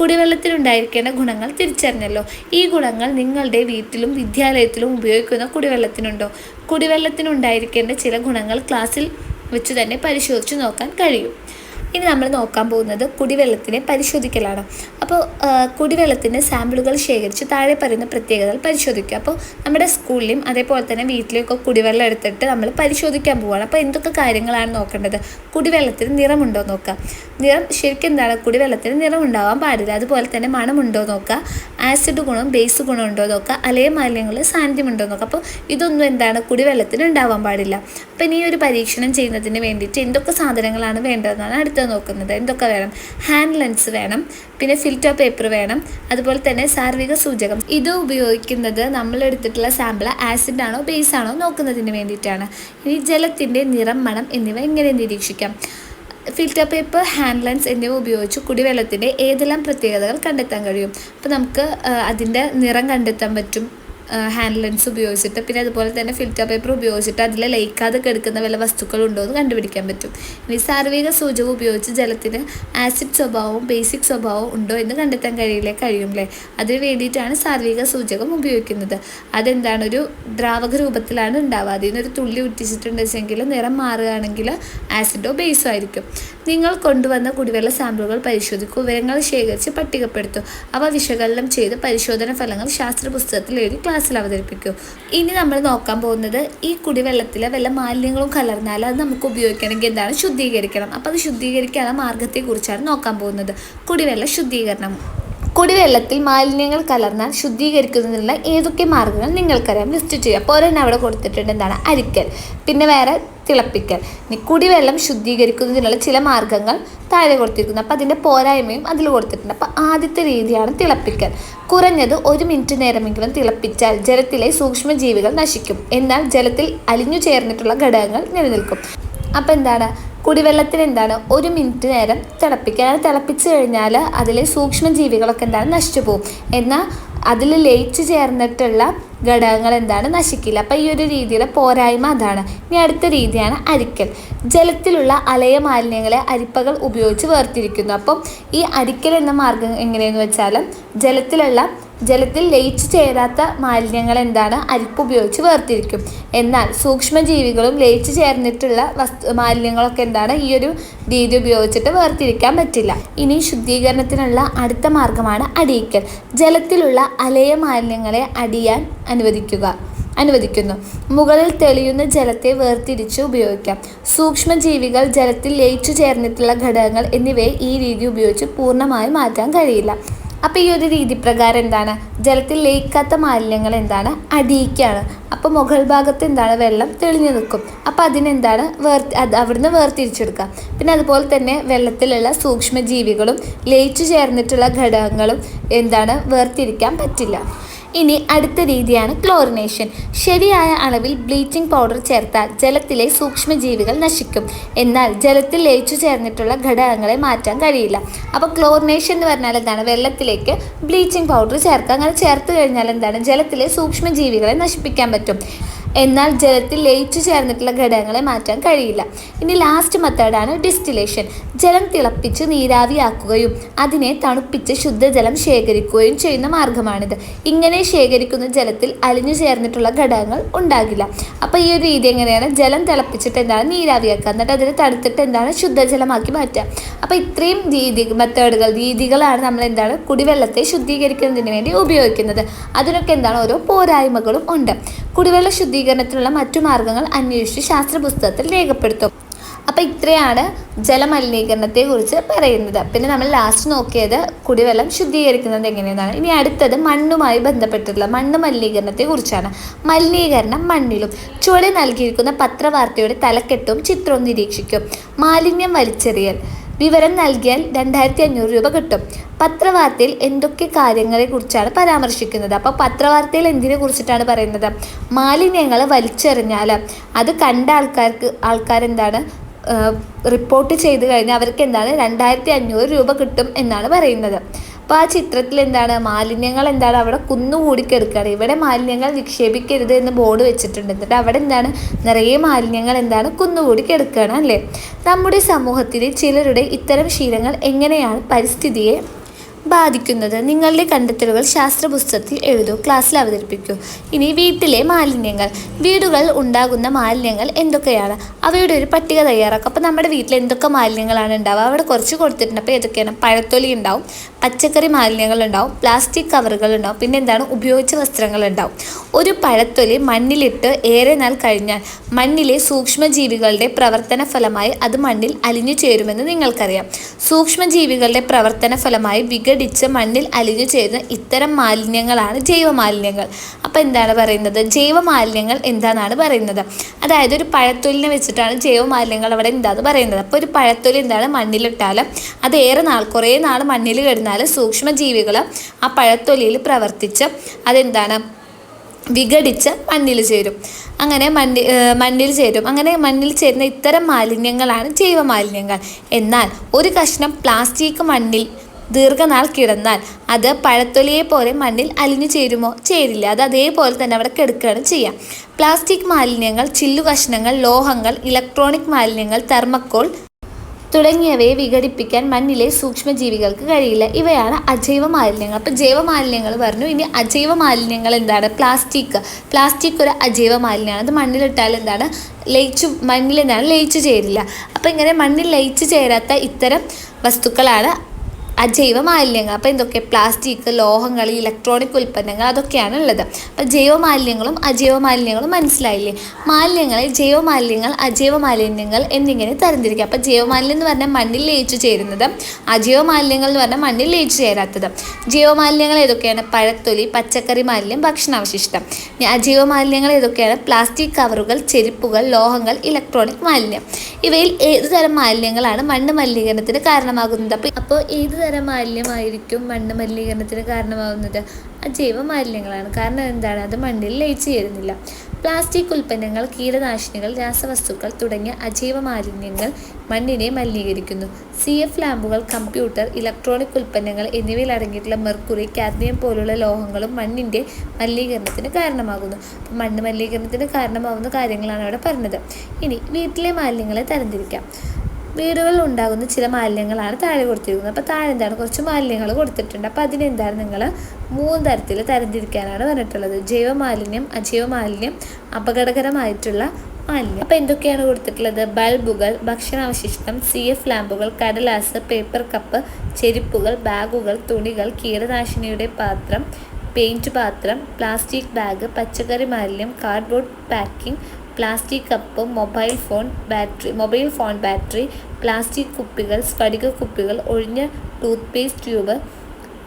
കുടിവെള്ളത്തിനുണ്ടായിരിക്കേണ്ട ഗുണങ്ങൾ തിരിച്ചറിഞ്ഞല്ലോ. ഈ ഗുണങ്ങൾ നിങ്ങളുടെ വീട്ടിലും വിദ്യാലയത്തിലും ഉപയോഗിക്കുന്ന കുടിവെള്ളത്തിനുണ്ടോ? കുടിവെള്ളത്തിനുണ്ടായിരിക്കേണ്ട ചില ഗുണങ്ങൾ ക്ലാസ്സിൽ വെച്ച് തന്നെ പരിശോധിച്ച് നോക്കാൻ കഴിയും. ഇനി നമ്മൾ നോക്കാൻ പോകുന്നത് കുടിവെള്ളത്തിനെ പരിശോധിക്കലാണ്. അപ്പോൾ കുടിവെള്ളത്തിന്റെ സാമ്പിളുകൾ ശേഖരിച്ച് താഴെ പറയുന്ന പ്രത്യേകതകൾ പരിശോധിക്കുക. അപ്പോൾ നമ്മുടെ സ്കൂളിലും അതേപോലെ തന്നെ വീട്ടിലേക്കൊ കുടിവെള്ളം എടുത്തിട്ട് നമ്മൾ പരിശോധിക്കാൻ പോവുകയാണ് അപ്പോൾ എന്തൊക്കെ കാര്യങ്ങളാണ് നോക്കേണ്ടത്? കുടിവെള്ളത്തിന് നിറമുണ്ടോ നോക്കുക. നിറം ശരിക്കും എന്താണ്? കുടിവെള്ളത്തിന് നിറം ഉണ്ടാവാൻ പാടില്ല. അതുപോലെ തന്നെ മണമുണ്ടോ നോക്കുക. ആസിഡ് ഗുണം ബേസ് ഗുണം ഉണ്ടോ നോക്കുക. അലയ മാലിന്യങ്ങളിൽ സാന്നിധ്യമുണ്ടോ നോക്കുക. അപ്പോൾ ഇതൊന്നും എന്താണ്? കുടിവെള്ളത്തിന് ഉണ്ടാവാൻ പാടില്ല. അപ്പോൾ ഇനി ഒരു പരീക്ഷണം ചെയ്യുന്നതിന് വേണ്ടിയിട്ട് എന്തൊക്കെ സാധനങ്ങളാണ് വേണ്ടതെന്നാണ് അടുത്തത് നോക്കുന്നത്. എന്തൊക്കെ വേണം? ഹാൻഡ് ലെൻസ് വേണം. പിന്നെ ഫിൽറ്റർ പേപ്പർ വേണം. അതുപോലെ തന്നെ സാർവിക സൂചകം. ഇത് ഉപയോഗിക്കുന്നത് നമ്മൾ എടുത്തിട്ടുള്ള സാമ്പിൾ ആസിഡ് ആണോ ബേസ് ആണോ നോക്കുന്നതിന് വേണ്ടിയിട്ടാണ്. ഇനി ജലത്തിന്റെ നിറം മണം എന്നിവ എങ്ങനെ നിരീക്ഷിക്കാം? ഫിൽറ്റർ പേപ്പർ ഹാൻഡ് ലെൻസ് എന്നിവ ഉപയോഗിച്ച് കുടിവെള്ളത്തിന്റെ ഏതെല്ലാം പ്രത്യേകതകൾ കണ്ടെത്താൻ കഴിയും? അപ്പോൾ നമുക്ക് അതിന്റെ നിറം കണ്ടെത്താൻ പറ്റും. ഹാൻഡ് ലെൻസ് ഉപയോഗിച്ചിട്ട് പിന്നെ അതുപോലെ തന്നെ ഫിൽറ്റർ പേപ്പർ ഉപയോഗിച്ചിട്ട് അതിൽ ലയിക്കാതെ കിടക്കുന്ന വല്ല വസ്തുക്കളുണ്ടോ എന്ന് കണ്ടുപിടിക്കാൻ പറ്റും. ഇനി സാർവിക സൂചകം ഉപയോഗിച്ച് ജലത്തിന് ആസിഡ് സ്വഭാവവും ബേസിക് സ്വഭാവവും ഉണ്ടോ എന്ന് കണ്ടെത്താൻ കഴിയില്ലേ? കഴിയും അല്ലേ അതിന് വേണ്ടിയിട്ടാണ് സാർവിക സൂചകം ഉപയോഗിക്കുന്നത്. അതെന്താണ് ഒരു ദ്രാവക രൂപത്തിലാണ് ഉണ്ടാവുക. അതിൽ നിന്നൊരു തുള്ളി ഉറ്റിച്ചിട്ടുണ്ടെങ്കിൽ നിറം മാറുകയാണെങ്കിൽ ആസിഡോ ബേസോ ആയിരിക്കും. നിങ്ങൾ കൊണ്ടുവന്ന കുടിവെള്ള സാമ്പിളുകൾ പരിശോധിക്കൂ. വിവരങ്ങൾ ശേഖരിച്ച് പട്ടികപ്പെടുത്തൂ. അവ വിശകലനം ചെയ്ത് പരിശോധന ഫലങ്ങൾ ശാസ്ത്ര പുസ്തകത്തിൽ എഴുതി ക്ലാസ്സിൽ അവതരിപ്പിക്കൂ. ഇനി നമ്മൾ നോക്കാൻ പോകുന്നത് ഈ കുടിവെള്ളത്തിലെ വല്ല മാലിന്യങ്ങളും കലർന്നാൽ അത് നമുക്ക് ഉപയോഗിക്കണമെങ്കിൽ എന്താണ്? ശുദ്ധീകരിക്കണം. അപ്പോൾ അത് ശുദ്ധീകരിക്കാനുള്ള മാർഗത്തെക്കുറിച്ചാണ് നോക്കാൻ പോകുന്നത്. കുടിവെള്ള ശുദ്ധീകരണം. കുടിവെള്ളത്തിൽ മാലിന്യങ്ങൾ കലർന്നാൽ ശുദ്ധീകരിക്കുന്നതിനുള്ള ഏതൊക്കെ മാർഗങ്ങൾ നിങ്ങൾക്കറിയാം? ലിസ്റ്റ് ചെയ്യുക അപ്പോൾ ഒരെണ്ണം അവിടെ കൊടുത്തിട്ടുണ്ട്. എന്താണ്? അരിക്കൽ. പിന്നെ വേറെ തിളപ്പിക്കൽ. ഇനി കുടിവെള്ളം ശുദ്ധീകരിക്കുന്നതിനുള്ള ചില മാർഗങ്ങൾ താഴെ കൊടുത്തിരിക്കുന്നു. അപ്പോൾ അതിന്റെ പോരായ്മയും അതിൽ കൊടുത്തിട്ടുണ്ട്. അപ്പോൾ ആദ്യത്തെ രീതിയാണ് തിളപ്പിക്കൽ. കുറഞ്ഞത് ഒരു മിനിറ്റ് നേരമെങ്കിലും തിളപ്പിച്ചാൽ ജലത്തിലെ സൂക്ഷ്മജീവികൾ നശിക്കും. എന്നാൽ ജലത്തിൽ അലിഞ്ഞു ചേർന്നിട്ടുള്ള ഘടകങ്ങൾ നിലനിൽക്കും. അപ്പോൾ എന്താണ്? കുടിവെള്ളത്തിന് എന്താണ് ഒരു മിനിറ്റ് നേരം തിളപ്പിക്കുക. അത് തിളപ്പിച്ച് കഴിഞ്ഞാൽ അതിലെ സൂക്ഷ്മജീവികളൊക്കെ എന്താണ്? നശിച്ചു പോകും. എന്നാൽ അതിൽ ലയിച്ചു ചേർന്നിട്ടുള്ള ഘടകങ്ങൾ എന്താണ്? നശിക്കില്ല. അപ്പോൾ ഈ ഒരു രീതിയുടെ പോരായ്മ അതാണ്. ഇനി അടുത്ത രീതിയാണ് അരിക്കൽ. ജലത്തിലുള്ള അലയ മാലിന്യങ്ങളെ അരിപ്പകൾ ഉപയോഗിച്ച് വേർതിരിക്കുന്നു. അപ്പം ഈ അരിക്കൽ എന്ന മാർഗം എങ്ങനെയെന്ന് വെച്ചാൽ ജലത്തിലുള്ള ജലത്തിൽ ലയിച്ചു ചേരാത്ത മാലിന്യങ്ങൾ എന്താണ് അരിപ്പ് ഉപയോഗിച്ച് വേർതിരിക്കും. എന്നാൽ സൂക്ഷ്മജീവികളും ലയിച്ചു ചേർന്നിട്ടുള്ള വസ്തു മാലിന്യങ്ങളൊക്കെ എന്താണ്? ഈ ഒരു രീതി ഉപയോഗിച്ചിട്ട് വേർതിരിക്കാൻ പറ്റില്ല. ഇനി ശുദ്ധീകരണത്തിനുള്ള അടുത്ത മാർഗമാണ് അടിയിക്കൽ. ജലത്തിലുള്ള അലയ മാലിന്യങ്ങളെ അടിയാൻ അനുവദിക്കുക. അനുവദിക്കുന്നു. മുകളിൽ തെളിയുന്ന ജലത്തെ വേർതിരിച്ച് ഉപയോഗിക്കാം. സൂക്ഷ്മജീവികൾ ജലത്തിൽ ലയിച്ചു ചേർന്നിട്ടുള്ള ഘടകങ്ങൾ എന്നിവയെ ഈ രീതി ഉപയോഗിച്ച് പൂർണമായും മാറ്റാൻ കഴിയില്ല. അപ്പോൾ ഈ ഒരു രീതി പ്രകാരം എന്താണ്? ജലത്തിൽ ലയിക്കാത്ത മാലിന്യങ്ങൾ എന്താണ്? അടിയിക്കുകയാണ്. അപ്പോൾ മുകൾ ഭാഗത്ത് എന്താണ്? വെള്ളം തെളിഞ്ഞു നിൽക്കും. അപ്പോൾ അതിനെന്താണ് വേർ അത് അവിടുന്ന് വേർതിരിച്ചെടുക്കാം പിന്നെ അതുപോലെ തന്നെ വെള്ളത്തിലുള്ള സൂക്ഷ്മജീവികളും ലയിച്ചു ചേർന്നിട്ടുള്ള ഘടകങ്ങളും എന്താണ്? വേർതിരിക്കാൻ പറ്റില്ല. ഇനി അടുത്ത രീതിയാണ് ക്ലോറിനേഷൻ. ശരിയായ അളവിൽ ബ്ലീച്ചിങ് പൗഡർ ചേർത്താൽ ജലത്തിലെ സൂക്ഷ്മജീവികൾ നശിക്കും. എന്നാൽ ജലത്തിൽ ലയിച്ചു ചേർന്നിട്ടുള്ള ഘടകങ്ങളെ മാറ്റാൻ കഴിയില്ല. അപ്പോൾ ക്ലോറിനേഷൻ എന്ന് പറഞ്ഞാൽ എന്താണ്? വെള്ളത്തിലേക്ക് ബ്ലീച്ചിങ് പൗഡർ ചേർക്കുക. അങ്ങനെ ചേർത്ത് കഴിഞ്ഞാൽ എന്താണ്? ജലത്തിലെ സൂക്ഷ്മജീവികളെ നശിപ്പിക്കാൻ പറ്റും. എന്നാൽ ജലത്തിൽ ലയിച്ചു ചേർന്നിട്ടുള്ള ഘടകങ്ങളെ മാറ്റാൻ കഴിയില്ല. ഇനി ലാസ്റ്റ് മെത്തേഡാണ് ഡിസ്റ്റിലേഷൻ ജലം തിളപ്പിച്ച് നീരാവിയാക്കുകയും അതിനെ തണുപ്പിച്ച് ശുദ്ധജലം ശേഖരിക്കുകയും ചെയ്യുന്ന മാർഗമാണിത്. ഇങ്ങനെ ശേഖരിക്കുന്ന ജലത്തിൽ അലിഞ്ഞു ചേർന്നിട്ടുള്ള ഘടകങ്ങൾ ഉണ്ടാകില്ല. അപ്പോൾ ഈ ഒരു രീതി എങ്ങനെയാണ്? ജലം തിളപ്പിച്ചിട്ട് എന്താണ് നീരാവിയാക്കുക? എന്നിട്ട് അതിനെ തണുത്തിട്ട് എന്താണ് ശുദ്ധജലമാക്കി മാറ്റുക? അപ്പോൾ ഇത്രയും രീതി മെത്തേഡുകൾ രീതികളാണ് നമ്മൾ എന്താണ് കുടിവെള്ളത്തെ ശുദ്ധീകരിക്കുന്നതിന് വേണ്ടി ഉപയോഗിക്കുന്നത്. അതിനൊക്കെ എന്താണ് ഓരോ പോരായ്മകളും ഉണ്ട്. കുടിവെള്ള ശുദ്ധീകരണത്തിനുള്ള മറ്റു മാർഗങ്ങൾ അന്വേഷിച്ച് ശാസ്ത്ര പുസ്തകത്തിൽ രേഖപ്പെടുത്തും. അപ്പോൾ ഇത്രയാണ് ജലമലിനീകരണത്തെക്കുറിച്ച് പറയുന്നത്. പിന്നെ നമ്മൾ ലാസ്റ്റ് നോക്കിയത് കുടിവെള്ളം ശുദ്ധീകരിക്കുന്നത് എങ്ങനെയെന്നാണ്. ഇനി അടുത്തത് മണ്ണുമായി ബന്ധപ്പെട്ടിട്ടുള്ള മണ്ണ് മലിനീകരണത്തെക്കുറിച്ചാണ്. മലിനീകരണം മണ്ണിലും ചുവടെ നൽകിയിരിക്കുന്ന പത്രവാർത്തയുടെ തലക്കെട്ടും ചിത്രവും നിരീക്ഷിക്കും. മാലിന്യം വലിച്ചെറിയൽ. വിവരം നൽകിയാൽ രണ്ടായിരത്തി അഞ്ഞൂറ് രൂപ കിട്ടും. പത്രവാർത്തയിൽ എന്തൊക്കെ കാര്യങ്ങളെ കുറിച്ചാണ് പരാമർശിക്കുന്നത്? അപ്പോൾ പത്രവാർത്തയിൽ എന്തിനെ കുറിച്ചിട്ടാണ് പറയുന്നത്? മാലിന്യങ്ങൾ വലിച്ചെറിഞ്ഞാൽ അത് കണ്ട ആൾക്കാർക്ക് ആൾക്കാരെന്താണ്? റിപ്പോർട്ട് ചെയ്ത് കഴിഞ്ഞാൽ അവർക്ക് എന്താണ്? രണ്ടായിരത്തി അഞ്ഞൂറ് രൂപ കിട്ടും എന്നാണ് പറയുന്നത്. അപ്പോൾ ആ ചിത്രത്തിൽ എന്താണ്? മാലിന്യങ്ങൾ എന്താണ് അവിടെ കുന്നുകൂടി കിടക്കുകയാണ്. ഇവിടെ മാലിന്യങ്ങൾ നിക്ഷേപിക്കരുത് എന്ന് ബോർഡ് വെച്ചിട്ടുണ്ട്. എന്നിട്ട് അവിടെ എന്താണ്? നിറയെ മാലിന്യങ്ങൾ എന്താണ്? കുന്നുകൂടി കിടക്കുകയാണ് അല്ലേ? നമ്മുടെ സമൂഹത്തിലെ ചിലരുടെ ഇത്തരം ശീലങ്ങൾ എങ്ങനെയാണ് പരിസ്ഥിതിയെ ബാധിക്കുന്നത്? നിങ്ങളുടെ കണ്ടെത്തലുകൾ ശാസ്ത്ര പുസ്തകത്തിൽ എഴുതൂ. ക്ലാസ്സിൽ അവതരിപ്പിക്കൂ. ഇനി വീട്ടിലെ മാലിന്യങ്ങൾ. വീടുകളിൽ ഉണ്ടാകുന്ന മാലിന്യങ്ങൾ എന്തൊക്കെയാണ്? അവയുടെ ഒരു പട്ടിക തയ്യാറാക്കും. അപ്പോൾ നമ്മുടെ വീട്ടിൽ എന്തൊക്കെ മാലിന്യങ്ങളാണ് ഉണ്ടാവുക? അവിടെ കുറച്ച് കൊടുത്തിട്ടുണ്ട്. അപ്പോൾ ഏതൊക്കെയാണ്? പഴത്തൊലി ഉണ്ടാവും. പച്ചക്കറി മാലിന്യങ്ങൾ ഉണ്ടാവും പ്ലാസ്റ്റിക് കവറുകൾ ഉണ്ടാവും പിന്നെ എന്താണ് ഉപയോഗിച്ച വസ്ത്രങ്ങൾ ഉണ്ടാവും ഒരു പഴത്തൊലി മണ്ണിലിട്ട് ഏറെ നാൾ കഴിഞ്ഞാൽ മണ്ണിലെ സൂക്ഷ്മജീവികളുടെ പ്രവർത്തന ഫലമായി അത് മണ്ണിൽ അലിഞ്ഞു ചേരുമെന്ന് നിങ്ങൾക്കറിയാം. സൂക്ഷ്മജീവികളുടെ പ്രവർത്തന ഫലമായി വിഘടിച്ച് മണ്ണിൽ അലിഞ്ഞു ചേരുന്ന ഇത്തരം മാലിന്യങ്ങളാണ് ജൈവമാലിന്യങ്ങൾ. അപ്പോൾ എന്താണ് പറയുന്നത്? ജൈവമാലിന്യങ്ങൾ എന്താണെന്നാണ് പറയുന്നത്? അതായത് ഒരു പഴത്തൊലിനെ വെച്ചിട്ടാണ് ജൈവമാലിന്യങ്ങൾ അവിടെ എന്താണെന്ന് പറയുന്നത്. അപ്പോൾ ഒരു പഴത്തൊലി എന്താണ് മണ്ണിലിട്ടാൽ അത് ഏറെ നാൾ കുറേ നാൾ മണ്ണിൽ കിടന്നാൽ സൂക്ഷ്മജീവികൾ ആ പഴത്തൊലിയിൽ പ്രവർത്തിച്ച് അതെന്താണ്? വിഘടിച്ച് മണ്ണിൽ ചേരും. അങ്ങനെ മണ്ണി മണ്ണിൽ ചേരും. അങ്ങനെ മണ്ണിൽ ചേരുന്ന ഇത്തരം മാലിന്യങ്ങളാണ് ജൈവമാലിന്യങ്ങൾ. എന്നാൽ ഒരു കഷ്ണം പ്ലാസ്റ്റിക് മണ്ണിൽ ദീർഘനാൾ കിടന്നാൽ അത് പഴത്തൊലിയെ പോലെ മണ്ണിൽ അലിഞ്ഞു ചേരുമോ? ചേരില്ല. അത് അതേപോലെ തന്നെ അവിടെ കിടക്കുകയാണ് ചെയ്യാം. പ്ലാസ്റ്റിക് മാലിന്യങ്ങൾ ചില്ലു കഷ്ണങ്ങൾ ലോഹങ്ങൾ ഇലക്ട്രോണിക് മാലിന്യങ്ങൾ തെർമക്കോൾ തുടങ്ങിയവയെ വിഘടിപ്പിക്കാൻ മണ്ണിലെ സൂക്ഷ്മജീവികൾക്ക് കഴിയില്ല. ഇവയാണ് അജൈവ മാലിന്യങ്ങൾ. അപ്പോൾ ജൈവ മാലിന്യങ്ങൾ പറഞ്ഞു. ഇനി അജൈവ മാലിന്യങ്ങൾ എന്താണ്? പ്ലാസ്റ്റിക്. പ്ലാസ്റ്റിക് ഒരു അജൈവ മാലിന്യമാണ്. അത് മണ്ണിലിട്ടാൽ എന്താണ്? ലയിച്ചു മണ്ണിൽ എന്താണ്? ലയിച്ചു ചേരില്ല. അപ്പോൾ ഇങ്ങനെ മണ്ണിൽ ലയിച്ചു ചേരാത്ത ഇത്തരം വസ്തുക്കളാണ് അജൈവ മാലിന്യങ്ങൾ അപ്പോൾ എന്തൊക്കെ? പ്ലാസ്റ്റിക് ലോഹങ്ങൾ ഇലക്ട്രോണിക് ഉൽപ്പന്നങ്ങൾ അതൊക്കെയാണ് ഉള്ളത്. അപ്പോൾ ജൈവ മാലിന്യങ്ങളും അജൈവ മാലിന്യങ്ങളും മനസ്സിലായില്ലേ? മാലിന്യങ്ങളെ ജൈവ മാലിന്യങ്ങൾ അജൈവ മാലിന്യങ്ങൾ എന്നിങ്ങനെ തരംതിരിക്കുക അപ്പോൾ ജൈവ മാലിന്യം എന്ന് പറഞ്ഞാൽ മണ്ണിൽ ലയിച്ചു ചേരുന്നത് അജൈവ മാലിന്യങ്ങൾ എന്ന് പറഞ്ഞാൽ മണ്ണിൽ ലയിച്ചു ചേരാത്തത്. ജൈവ മാലിന്യങ്ങൾ ഏതൊക്കെയാണ്? പഴത്തൊലി പച്ചക്കറി മാലിന്യം ഭക്ഷണാവശിഷ്ടം. അജൈവ മാലിന്യങ്ങൾ ഏതൊക്കെയാണ്? പ്ലാസ്റ്റിക് കവറുകൾ ചെരുപ്പുകൾ ലോഹങ്ങൾ ഇലക്ട്രോണിക് മാലിന്യം. ഇവയിൽ ഏതുതരം മാലിന്യങ്ങളാണ് മണ്ണ് മലിനീകരണത്തിന് കാരണമാകുന്നത്? അപ്പോൾ ഏത് തരം മാലിന്യമായിരിക്കും മണ്ണ് മലിനീകരണത്തിന് കാരണമാകുന്നത് അജൈവ മാലിന്യങ്ങളാണ്. കാരണം എന്താണ്? അത് മണ്ണിൽ ലയിച്ചു ചേരുന്നില്ല. പ്ലാസ്റ്റിക് ഉൽപ്പന്നങ്ങൾ കീടനാശിനികൾ രാസവസ്തുക്കൾ തുടങ്ങിയ അജൈവ മാലിന്യങ്ങൾ മണ്ണിനെ മലിനീകരിക്കുന്നു. സി എഫ് ലാമ്പുകൾ കമ്പ്യൂട്ടർ ഇലക്ട്രോണിക് ഉൽപ്പന്നങ്ങൾ എന്നിവയിൽ അടങ്ങിയിട്ടുള്ള മെർക്കുറി കാദ്മിയം പോലുള്ള ലോഹങ്ങളും മണ്ണിന്റെ മലിനീകരണത്തിന് കാരണമാകുന്നു. മണ്ണ് മലിനീകരണത്തിന് കാരണമാകുന്ന കാര്യങ്ങളാണ് അവിടെ പറഞ്ഞത്. ഇനി വീട്ടിലെ മാലിന്യങ്ങളെ തരംതിരിക്കാം. വീടുകളിൽ ഉണ്ടാകുന്ന ചില മാലിന്യങ്ങളാണ് താഴെ കൊടുത്തിരിക്കുന്നത്. അപ്പോൾ താഴെ എന്താണ്? കുറച്ച് മാലിന്യങ്ങൾ കൊടുത്തിട്ടുണ്ട്. അപ്പോൾ അതിനെന്താണ് നിങ്ങൾ മൂന്ന് തരത്തിൽ തരംതിരിക്കാനാണ് പറഞ്ഞിട്ടുള്ളത്. ജൈവ മാലിന്യം അജൈവ മാലിന്യം അപകടകരമായിട്ടുള്ള മാലിന്യം. അപ്പോൾ എന്തൊക്കെയാണ് കൊടുത്തിട്ടുള്ളത്? ബൾബുകൾ ഭക്ഷണാവശിഷ്ടം സി എഫ് ലാമ്പുകൾ കടലാസ് പേപ്പർ കപ്പ് ചെരുപ്പുകൾ ബാഗുകൾ തുണികൾ കീടനാശിനിയുടെ പാത്രം പെയിന്റ് പാത്രം പ്ലാസ്റ്റിക് ബാഗ് പച്ചക്കറി മാലിന്യം cardboard packing plastic cup mobile phone battery mobile phone battery plastic കുപ്പികൾ സ്ഫടിക കുപ്പികൾ ഒഴിഞ്ഞ ടൂത്ത് പേസ്റ്റ് ട്യൂബ്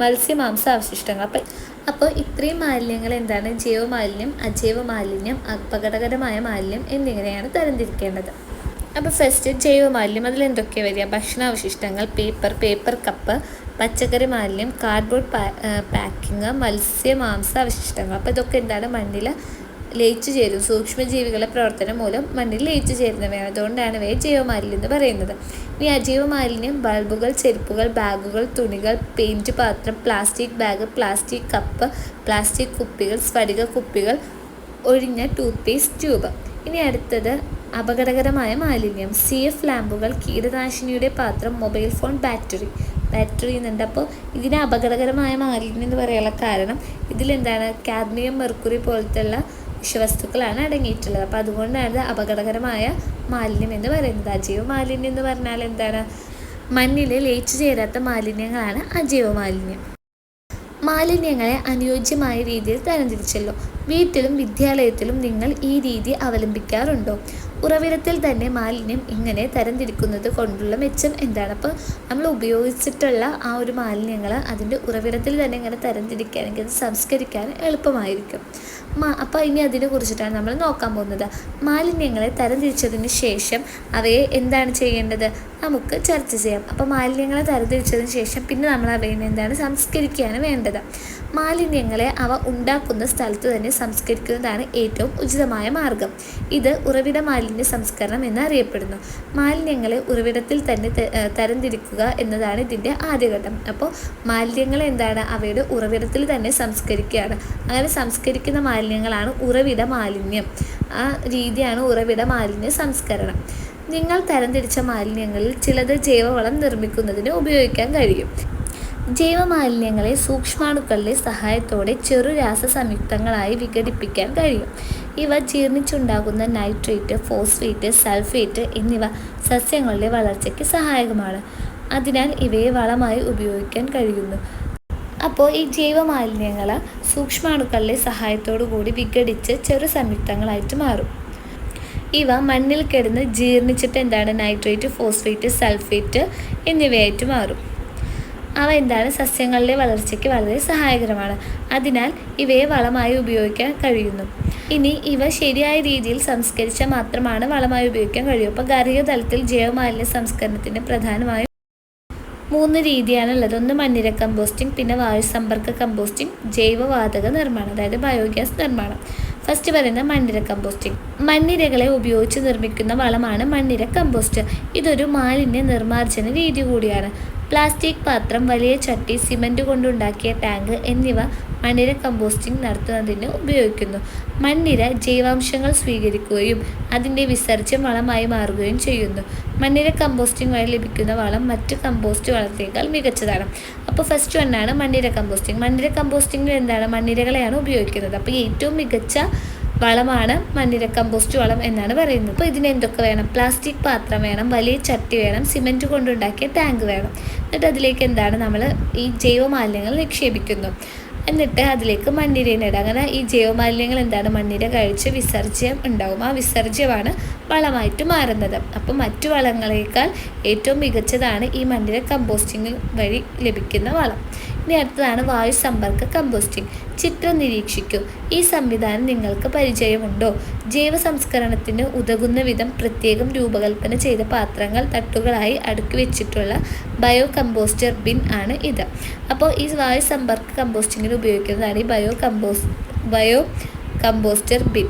മത്സ്യമാംസ അവശിഷ്ടങ്ങൾ. അപ്പം അപ്പോൾ ഇത്രയും മാലിന്യങ്ങൾ എന്താണ്? ജൈവ മാലിന്യം അജൈവ മാലിന്യം അപകടകരമായ മാലിന്യം എന്നിങ്ങനെയാണ് തരംതിരിക്കേണ്ടത്. അപ്പോൾ ഫസ്റ്റ് ജൈവ മാലിന്യം അതിൽ എന്തൊക്കെ വരിക? ഭക്ഷണാവശിഷ്ടങ്ങൾ പേപ്പർ പേപ്പർ കപ്പ് പച്ചക്കറി മാലിന്യം കാർഡ്ബോർഡ് പാക്കിങ് മത്സ്യമാംസ അവശിഷ്ടങ്ങൾ. അപ്പോൾ ഇതൊക്കെ എന്താണ്? മണ്ണിൽ ലയിച്ചു ചേരും സൂക്ഷ്മജീവികളുടെ പ്രവർത്തനം മൂലം മണ്ണിൽ ലയിച്ചു ചേരുന്നവയാണ്. അതുകൊണ്ടാണ് ഇവയെ ജൈവമാലിന്യം എന്ന് പറയുന്നത്. ഇനി അജീവ മാലിന്യം ബൾബുകൾ ചെരുപ്പുകൾ ബാഗുകൾ തുണികൾ പെയിന്റ് പാത്രം plastic bag plastic cup plastic കുപ്പികൾ സ്ഫടിക കുപ്പികൾ ഒഴിഞ്ഞ ടൂത്ത് പേസ്റ്റ് ട്യൂബ്. ഇനി അടുത്തത് അപകടകരമായ മാലിന്യം. സി എഫ് ലാമ്പുകൾ കീടനാശിനിയുടെ പാത്രം മൊബൈൽ ഫോൺ ബാറ്ററി. ബാറ്ററി എന്നുണ്ട് അപ്പോൾ ഇതിന് അപകടകരമായ മാലിന്യം എന്ന് പറയാനുള്ള കാരണം ഇതിലെന്താണ്? Cadmium mercury പോലത്തെയുള്ള വിഷവസ്തുക്കളാണ് അടങ്ങിയിട്ടുള്ളത്. അപ്പോൾ അതുകൊണ്ടാണ് അപകടകരമായ മാലിന്യം എന്ന് പറയുന്നത്. അജൈവ മാലിന്യം എന്ന് പറഞ്ഞാൽ എന്താണ്? മണ്ണിൽ ലയിച്ചു ചേരാത്ത മാലിന്യങ്ങളാണ് അജൈവ മാലിന്യം. മാലിന്യങ്ങളെ അനുയോജ്യമായ രീതിയിൽ തരംതിരിച്ചല്ലോ. വീട്ടിലും വിദ്യാലയത്തിലും നിങ്ങൾ ഈ രീതി അവലംബിക്കാറുണ്ടോ? ഉറവിടത്തിൽ തന്നെ മാലിന്യം ഇങ്ങനെ തരംതിരിക്കുന്നത് കൊണ്ടുള്ള മെച്ചം എന്താണ്? അപ്പോൾ നമ്മൾ ഉപയോഗിച്ചിട്ടുള്ള ആ ഒരു മാലിന്യങ്ങൾ അതിന്റെ ഉറവിടത്തിൽ തന്നെ ഇങ്ങനെ തരംതിരിക്കുകയാണെങ്കിൽ അത് സംസ്കരിക്കാൻ എളുപ്പമായിരിക്കും. മാ അപ്പോൾ ഇനി അതിനെ കുറിച്ചിട്ടാണ് നമ്മൾ നോക്കാൻ പോകുന്നത്. മാലിന്യങ്ങളെ തരംതിരിച്ചതിന് ശേഷം അവയെ എന്താണ് ചെയ്യേണ്ടത്? നമുക്ക് ചർച്ച ചെയ്യാം. അപ്പോൾ മാലിന്യങ്ങളെ തരംതിരിച്ചതിന് ശേഷം പിന്നെ നമ്മൾ അവയെ എന്താണ് സംസ്കരിക്കുകയാണ് വേണ്ടത്? മാലിന്യങ്ങളെ അവ ഉണ്ടാക്കുന്ന സ്ഥലത്ത് തന്നെ സംസ്കരിക്കുന്നതാണ് ഏറ്റവും ഉചിതമായ മാർഗം. ഇത് ഉറവിട മാലിന്യ സംസ്കരണം എന്നറിയപ്പെടുന്നു. മാലിന്യങ്ങളെ ഉറവിടത്തിൽ തന്നെ തരംതിരിക്കുക എന്നതാണ് ഇതിന്റെ ആദ്യഘട്ടം. അപ്പോൾ മാലിന്യങ്ങൾ എന്താണ്? അവയുടെ ഉറവിടത്തിൽ തന്നെ സംസ്കരിക്കുകയാണ്. അങ്ങനെ സംസ്കരിക്കുന്ന മാലിന്യങ്ങളാണ് ഉറവിട മാലിന്യം. ആ രീതിയാണ് ഉറവിട മാലിന്യ സംസ്കരണം. നിങ്ങൾ തരംതിരിച്ച മാലിന്യങ്ങളിൽ ചിലത് ജൈവവളം നിർമ്മിക്കുന്നതിന് ഉപയോഗിക്കാൻ കഴിയും. ജൈവമാലിന്യങ്ങളെ സൂക്ഷ്മാണുക്കളുടെ സഹായത്തോടെ ചെറു രാസ സംയുക്തങ്ങളായി വിഘടിപ്പിക്കാൻ കഴിയും. ഇവ ജീർണിച്ചുണ്ടാകുന്ന നൈട്രേറ്റ് ഫോസ്ഫേറ്റ് സൾഫേറ്റ് എന്നിവ സസ്യങ്ങളുടെ വളർച്ചയ്ക്ക് സഹായകമാണ്. അതിനാൽ ഇവയെ വളമായി ഉപയോഗിക്കാൻ കഴിയുന്നു. അപ്പോൾ ഈ ജൈവമാലിന്യങ്ങൾ സൂക്ഷ്മാണുക്കളുടെ സഹായത്തോടു കൂടി വിഘടിച്ച് ചെറു സംയുക്തങ്ങളായിട്ട് മാറും. ഇവ മണ്ണിൽ കിടന്ന് ജീർണിച്ചിട്ട് എന്താണ്? നൈട്രേറ്റ് ഫോസ്ഫേറ്റ് സൾഫേറ്റ് എന്നിവയായിട്ട് മാറും. അവ എന്താണ് സസ്യങ്ങളുടെ വളർച്ചയ്ക്ക് വളരെ സഹായകരമാണ്. അതിനാൽ ഇവയെ വളമായി ഉപയോഗിക്കാൻ കഴിയുന്നു. ഇനി ഇവ ശരിയായ രീതിയിൽ സംസ്കരിച്ചാൽ മാത്രമാണ് വളമായി ഉപയോഗിക്കാൻ കഴിയൂ. അപ്പോൾ ഗാർഹിക തലത്തിൽ ജൈവമാലിന്യ സംസ്കരണത്തിന് പ്രധാനമായും മൂന്ന് രീതിയാണുള്ളത്. ഒന്ന് മണ്ണിര കമ്പോസ്റ്റിംഗ് പിന്നെ വായു സമ്പർക്ക കമ്പോസ്റ്റിംഗ് ജൈവവാതക നിർമ്മാണം അതായത് ബയോഗ്യാസ് നിർമ്മാണം. ഫസ്റ്റ് പറയുന്നത് മണ്ണിര കമ്പോസ്റ്റിംഗ്. മണ്ണിരകളെ ഉപയോഗിച്ച് നിർമ്മിക്കുന്ന വളമാണ് മണ്ണിര കമ്പോസ്റ്റ്. ഇതൊരു മാലിന്യ നിർമ്മാർജന രീതി കൂടിയാണ്. പ്ലാസ്റ്റിക് പാത്രം വലിയ ചട്ടി സിമന്റ് കൊണ്ടുണ്ടാക്കിയ ടാങ്ക് എന്നിവ മണ്ണിര കമ്പോസ്റ്റിംഗ് നടത്തുന്നതിന് ഉപയോഗിക്കുന്നു. മണ്ണിര ജൈവാംശങ്ങൾ സ്വീകരിക്കുകയും അതിന്റെ വിസർജ്യം വളമായി മാറുകയും ചെയ്യുന്നു. മണ്ണിര കമ്പോസ്റ്റിംഗ് വഴി ലഭിക്കുന്ന വളം മറ്റ് കമ്പോസ്റ്റ് വളത്തേക്കാൾ മികച്ചതാണ്. അപ്പോൾ ഫസ്റ്റ് വണ്ണാണ് മണ്ണിര കമ്പോസ്റ്റിംഗ്. മണ്ണിര കമ്പോസ്റ്റിംഗിൽ എന്താണ് മണ്ണിരകളെയാണ് ഉപയോഗിക്കുന്നത്. അപ്പോൾ ഏറ്റവും മികച്ച വളമാണ് മണ്ണിര കമ്പോസ്റ്റ് വളം എന്നാണ് പറയുന്നത്. അപ്പോൾ ഇതിന് എന്തൊക്കെ വേണം? പ്ലാസ്റ്റിക് പാത്രം വേണം വലിയ ചട്ടി വേണം സിമെന്റ് കൊണ്ടുണ്ടാക്കിയ ടാങ്ക് വേണം. എന്നിട്ട് അതിലേക്ക് എന്താണ് നമ്മൾ ഈ ജൈവമാലിന്യങ്ങൾ നിക്ഷേപിക്കുന്നു. എന്നിട്ട് അതിലേക്ക് മണ്ണിരേനെ ഇടുക. അങ്ങനെ ഈ ജൈവമാലിന്യങ്ങൾ എന്താണ്? മണ്ണിര കഴിച്ച് വിസർജ്യം ഉണ്ടാവും. ആ വിസർജ്യമാണ് വളമായിട്ട് മാറുന്നത്. അപ്പം മറ്റു വളങ്ങളേക്കാൾ ഏറ്റവും മികച്ചതാണ് ഈ മണ്ണിര കമ്പോസ്റ്റിംഗ് വഴി ലഭിക്കുന്ന വളം. ഇനി അടുത്തതാണ് വായു സമ്പർക്ക കമ്പോസ്റ്റിംഗ്. ചിത്രം നിരീക്ഷിക്കൂ. ഈ സംവിധാനം നിങ്ങൾക്ക് പരിചയമുണ്ടോ? ജൈവ സംസ്കരണത്തിന് ഉതകുന്ന വിധം പ്രത്യേകം രൂപകൽപ്പന ചെയ്ത പാത്രങ്ങൾ തട്ടുകളായി അടുക്കി വെച്ചിട്ടുള്ള ബയോ കമ്പോസ്റ്റർ ബിൻ ആണ് ഇത്. അപ്പോൾ ഈ വായു സമ്പർക്ക കമ്പോസ്റ്റിങ്ങിന് ഉപയോഗിക്കുന്നതാണ് ഈ bio compost bio composter bin.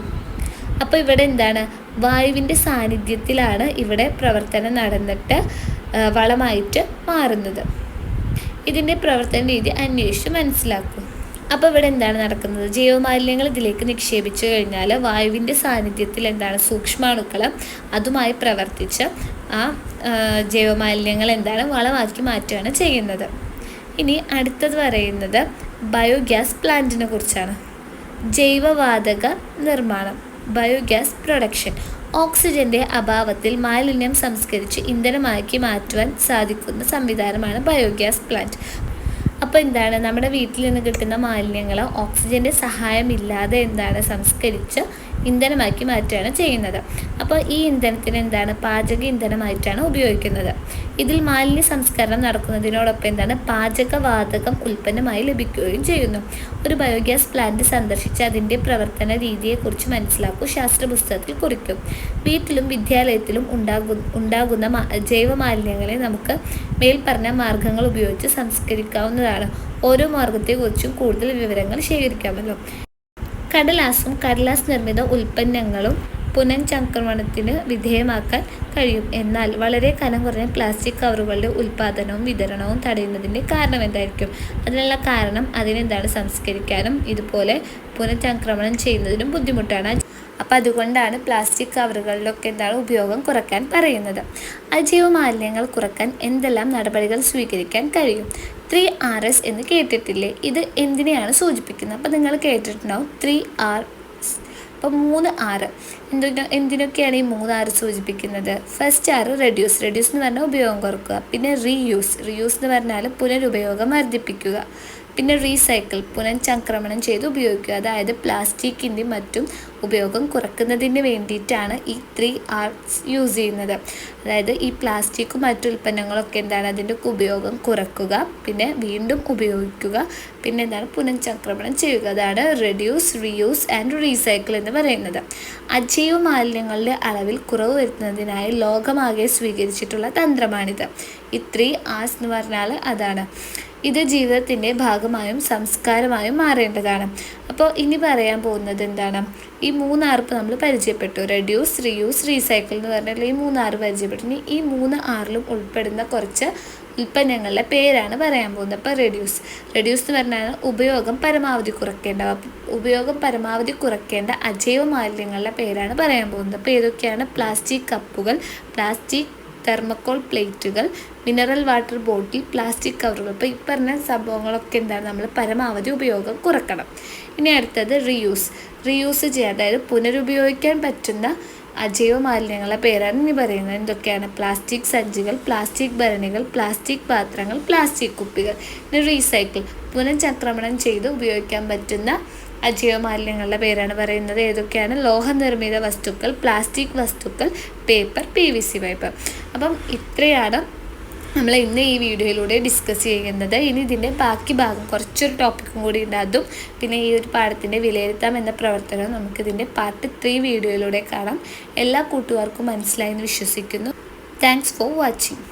അപ്പോൾ ഇവിടെ എന്താണ്? വായുവിന്റെ സാന്നിധ്യത്തിലാണ് ഇവിടെ പ്രവർത്തനം നടന്നിട്ട് വളമായിട്ട് മാറുന്നത്. ഇതിന്റെ പ്രവർത്തന രീതി അന്വേഷിച്ച് മനസ്സിലാക്കും. അപ്പോൾ ഇവിടെ എന്താണ് നടക്കുന്നത്? ജൈവമാലിന്യങ്ങൾ ഇതിലേക്ക് നിക്ഷേപിച്ചു കഴിഞ്ഞാൽ വായുവിന്റെ സാന്നിധ്യത്തിൽ എന്താണ് സൂക്ഷ്മാണുക്കൾ അതുമായി പ്രവർത്തിച്ച് ആ ജൈവമാലിന്യങ്ങൾ എന്താണ് വളമാക്കി മാറ്റുകയാണ് ചെയ്യുന്നത്. ഇനി അടുത്തത് പറയുന്നത് ബയോഗ്യാസ് പ്ലാന്റിനെ കുറിച്ചാണ്. ജൈവവാതക നിർമ്മാണം ബയോഗ്യാസ് പ്രൊഡക്ഷൻ. ഓക്സിജന്റെ അഭാവത്തിൽ മാലിന്യം സംസ്കരിച്ച് ഇന്ധനമാക്കി മാറ്റുവാൻ സാധിക്കുന്ന സംവിധാനമാണ് ബയോഗ്യാസ് പ്ലാന്റ്. അപ്പോൾ എന്താണ്? നമ്മുടെ വീട്ടിൽ നിന്ന് കിട്ടുന്ന മാലിന്യങ്ങൾ ഓക്സിജന്റെ സഹായമില്ലാതെ എന്താണ് സംസ്കരിച്ച് ഇന്ധനമാക്കി മാറ്റുകയാണ് ചെയ്യുന്നത്. അപ്പോൾ ഈ ഇന്ധനത്തിന് എന്താണ്? പാചക ഇന്ധനമായിട്ടാണ് ഉപയോഗിക്കുന്നത്. ഇതിൽ മാലിന്യ സംസ്കരണം നടക്കുന്നതിനോടൊപ്പം എന്താണ്? പാചകവാതകം ഉൽപ്പന്നമായി ലഭിക്കുകയും ചെയ്യുന്നു. ഒരു ബയോഗ്യാസ് പ്ലാന്റ് സന്ദർശിച്ച് അതിന്റെ പ്രവർത്തന രീതിയെക്കുറിച്ച് മനസ്സിലാക്കൂ. ശാസ്ത്ര പുസ്തകത്തിൽ കുറിക്കും. വീട്ടിലും വിദ്യാലയത്തിലും ഉണ്ടാകു ഉണ്ടാകുന്ന ജൈവ മാലിന്യങ്ങളെ നമുക്ക് മേൽപ്പറഞ്ഞ മാർഗങ്ങൾ ഉപയോഗിച്ച് സംസ്കരിക്കാവുന്നതാണ്. ഓരോ മാർഗത്തെക്കുറിച്ചും കൂടുതൽ വിവരങ്ങൾ ശേഖരിക്കാമല്ലോ. കടലാസും കടലാസ് നിർമ്മിത ഉൽപ്പന്നങ്ങളും പുനഃചംക്രമണത്തിന് വിധേയമാക്കാൻ കഴിയും. എന്നാൽ വളരെ കനം കുറഞ്ഞ പ്ലാസ്റ്റിക് കവറുകളുടെ ഉൽപ്പാദനവും വിതരണവും തടയുന്നതിന്റെ കാരണം എന്തായിരിക്കും? അതിനുള്ള കാരണം അതിനെന്താണ്? സംസ്കരിക്കാനും ഇതുപോലെ പുനഃചംക്രമണം ചെയ്യുന്നതിനും ബുദ്ധിമുട്ടാണ്. അപ്പം അതുകൊണ്ടാണ് പ്ലാസ്റ്റിക് കവറുകളിലൊക്കെ എന്താണ് ഉപയോഗം കുറയ്ക്കാൻ പറയുന്നത്. അജൈവ മാലിന്യങ്ങൾ കുറയ്ക്കാൻ എന്തെല്ലാം നടപടികൾ സ്വീകരിക്കാൻ കഴിയും? ത്രീ ആർ എസ് എന്ന് കേട്ടിട്ടില്ലേ? ഇത് എന്തിനെയാണ് സൂചിപ്പിക്കുന്നത്? അപ്പം നിങ്ങൾ കേട്ടിട്ടുണ്ടാവും ത്രീ ആർ അപ്പോൾ മൂന്ന് ആറ് എന്തിനോ എന്തിനൊക്കെയാണ് ഈ മൂന്ന് ആറ് സൂചിപ്പിക്കുന്നത്? ഫസ്റ്റ് ആറ് റെഡ്യൂസ് റെഡ്യൂസ് എന്ന് പറഞ്ഞാൽ ഉപയോഗം കുറക്കുക. പിന്നെ റീയൂസ് റീയൂസ് എന്ന് പറഞ്ഞാൽ പുനരുപയോഗം വർദ്ധിപ്പിക്കുക. പിന്നെ റീസൈക്കിൾ പുനഃചംക്രമണം ചെയ്ത് ഉപയോഗിക്കുക. അതായത് പ്ലാസ്റ്റിക്കിന്റെ മറ്റും ഉപയോഗം കുറക്കുന്നതിന് വേണ്ടിയിട്ടാണ് ഈ ത്രീ ആർട്സ് യൂസ് ചെയ്യുന്നത്. അതായത് ഈ പ്ലാസ്റ്റിക്കും മറ്റു ഉൽപ്പന്നങ്ങളൊക്കെ എന്താണ് അതിന്റെ ഉപയോഗം കുറക്കുക പിന്നെ വീണ്ടും ഉപയോഗിക്കുക പിന്നെ എന്താണ് പുനഃചംക്രമണം ചെയ്യുക. അതാണ് റെഡ്യൂസ് റീയൂസ് ആൻഡ് റീസൈക്കിൾ എന്ന് പറയുന്നത്. അജൈവ മാലിന്യങ്ങളുടെ അളവിൽ കുറവ് വരുത്തുന്നതിനായി ലോകമാകെ സ്വീകരിച്ചിട്ടുള്ള തന്ത്രമാണിത്. ഈ ത്രീ ആർട്സ് എന്ന് പറഞ്ഞാൽ അതാണ്. ഇത് ജീവിതത്തിന്റെ ഭാഗമായും സംസ്കാരമായും മാറേണ്ടതാണ്. അപ്പോൾ ഇനി പറയാൻ പോകുന്നത് എന്താണ്? ഈ മൂന്നാർപ്പ് നമ്മൾ പരിചയപ്പെട്ടു. റെഡ്യൂസ് റീയൂസ് റീസൈക്കിൾ എന്ന് പറഞ്ഞാൽ ഈ മൂന്നാറ് പരിചയപ്പെട്ടു. ഇനി ഈ മൂന്ന് ആറിലും ഉൾപ്പെടുന്ന കുറച്ച് ഉൽപ്പന്നങ്ങളുടെ പേരാണ് പറയാൻ പോകുന്നത്. അപ്പോൾ റെഡ്യൂസ് റെഡ്യൂസ് എന്ന് പറഞ്ഞാൽ ഉപയോഗം പരമാവധി കുറയ്ക്കേണ്ട ഉപയോഗം പരമാവധി കുറയ്ക്കേണ്ട അജൈവ മാലിന്യങ്ങളുടെ പേരാണ് പറയാൻ പോകുന്നത്. അപ്പോൾ ഏതൊക്കെയാണ്? പ്ലാസ്റ്റിക് കപ്പുകൾ പ്ലാസ്റ്റിക് തെർമക്കോൾ പ്ലേറ്റുകൾ മിനറൽ വാട്ടർ ബോട്ടിൽ പ്ലാസ്റ്റിക് കവറുകൾ ഇപ്പോൾ ഈ പറഞ്ഞ സംഭവങ്ങളൊക്കെ എന്താണ്? നമ്മൾ പരമാവധി ഉപയോഗം കുറക്കണം. ഇനി അടുത്തത് റീയൂസ് റീയൂസ് ചെയ്യുക അതായത് പുനരുപയോഗിക്കാൻ പറ്റുന്ന അജൈവ മാലിന്യങ്ങളെ പേരാണ് ഇനി പറയുന്നത്. എന്തൊക്കെയാണ്? പ്ലാസ്റ്റിക് സഞ്ചികൾ പ്ലാസ്റ്റിക് ഭരണികൾ പ്ലാസ്റ്റിക് പാത്രങ്ങൾ പ്ലാസ്റ്റിക് കുപ്പികൾ. ഇനി റീസൈക്കിൾ പുനഃചക്രമണം ചെയ്ത് ഉപയോഗിക്കാൻ പറ്റുന്ന അജൈവ മാലിന്യങ്ങളുടെ പേരാണ് പറയുന്നത്. ഏതൊക്കെയാണ്? ലോഹനിർമ്മിത വസ്തുക്കൾ പ്ലാസ്റ്റിക് വസ്തുക്കൾ paper P V C pipe അപ്പം ഇത്രയാണ് നമ്മൾ ഇന്ന് ഈ വീഡിയോയിലൂടെ ഡിസ്കസ് ചെയ്യുന്നത്. ഇനി ഇതിന്റെ ബാക്കി ഭാഗം കുറച്ചൊരു ടോപ്പിക്കും കൂടി ഉണ്ട്. അതും പിന്നെ ഈ ഒരു പാഠത്തിന്റെ വിലയിരുത്താം എന്ന പ്രവർത്തനം നമുക്കിതിന്റെ പാർട്ട് ത്രീ വീഡിയോയിലൂടെ കാണാം. എല്ലാ കൂട്ടുകാർക്കും മനസ്സിലായെന്ന് വിശ്വസിക്കുന്നു. Thanks for watching